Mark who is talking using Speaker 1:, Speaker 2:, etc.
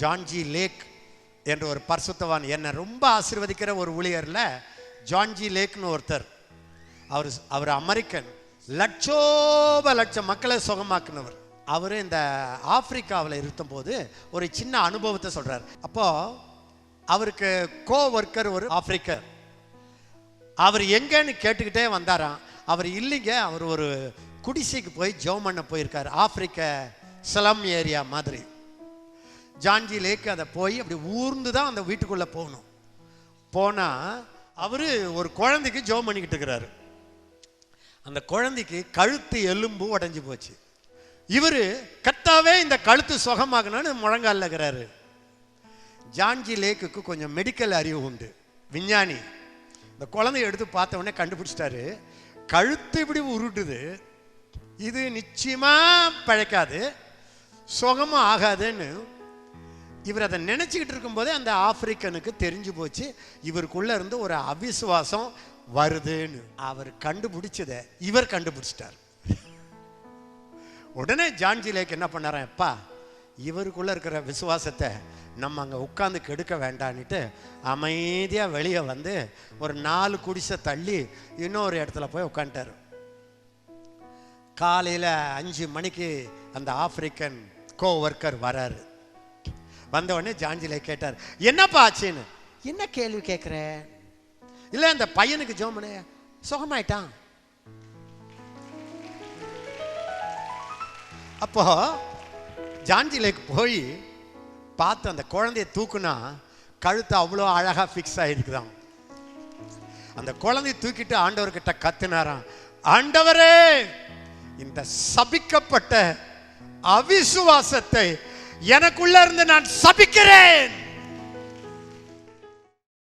Speaker 1: ஜான்ஜி லேக் என்ற ஒரு பரிசுத்தவான் என்னை ரொம்ப ஆசீர்வதிக்கிற ஒரு ஊழியரில் ஜான்ஜி லேக்னு ஒருத்தர். அவர் அவர் அமெரிக்கன். லட்சோப லட்சம் மக்களை சுகமாக்குனவர். அவர் இந்த ஆப்பிரிக்காவில் இருக்கும்போது ஒரு சின்ன அனுபவத்தை சொல்கிறார் அப்போ அவருக்கு கோ ஒர்க்கர் ஒரு ஆப்பிரிக்கர். அவர் எங்கேன்னு கேட்டுக்கிட்டே வந்தாராம். அவர் இல்லைங்க அவர் ஒரு குடிசைக்கு போய் ஜெபம் போயிருக்கார். ஆப்பிரிக்க ஸ்லம் ஏரியா மாதிரி. ஜான்ஜி லேக் அதை போய் அப்படி ஊர்ந்து தான் அந்த வீட்டுக்குள்ளே போகணும். போனால் அவர் ஒரு குழந்தைக்கு ஜெபம் பண்ணிக்கிட்டு இருக்கிறாரு. அந்த குழந்தைக்கு கழுத்து எலும்பு உடஞ்சி போச்சு. இவர் கத்தாவே இந்த கழுத்து சுகமாகணும்னு முழங்கால் இருக்கிறாரு. ஜான்ஜி லேக்குக்கு கொஞ்சம் மெடிக்கல் அறிவு உண்டு. விஞ்ஞானி. இந்த குழந்தைய எடுத்து பார்த்த உடனே கண்டுபிடிச்சிட்டாரு. கழுத்து இப்படி உருட்டுது. இது நிச்சயமாக பழைக்காது. சுகமும் ஆகாதுன்னு இவர் அதை நினச்சிக்கிட்டு இருக்கும்போதே அந்த ஆப்பிரிக்கனுக்கு தெரிஞ்சு போச்சு இவருக்குள்ளே இருந்து ஒரு அவிசுவாசம் வருதுன்னு. அவர் கண்டுபிடிச்சதை இவர் கண்டுபிடிச்சிட்டார். உடனே ஜான்ஜி லேக் என்ன பண்ணாரன் எப்பா இவருக்குள்ளே இருக்கிற விசுவாசத்தை நம்ம அங்கே உட்காந்து கெடுக்க வேண்டான்னுட்டு அமைதியாக வெளியே வந்து ஒரு நாலு குடிசை தள்ளி இன்னொரு இடத்துல போய் உட்காந்துட்டாரு காலையில் அஞ்சு மணிக்கு அந்த ஆப்பிரிக்கன் கோ ஒர்க்கர் வராரு. வந்த உடனே ஜான்ஜிலே கேட்டார் என்னப்பா ஆச்சுன்னு? என்ன கேள்வி கேட்குற இல்லை அந்த பையனுக்கு ஜோமனே சுகமாயிட்டான். அப்போ ஜான்ஜிலேக்கு போய் பார்த்து அந்த குழந்தைய தூக்குனா கழுத்து அவ்வளோ அழகாக ஃபிக்ஸ் ஆகிருக்குதாம் அந்த குழந்தைய தூக்கிட்டு ஆண்டவர்கிட்ட கத்துனாராம் ஆண்டவரே இந்த சபிக்கப்பட்ட அவிசுவாசத்தை எனக்குள்ள இருந்து நான் சபிக்கிறேன்.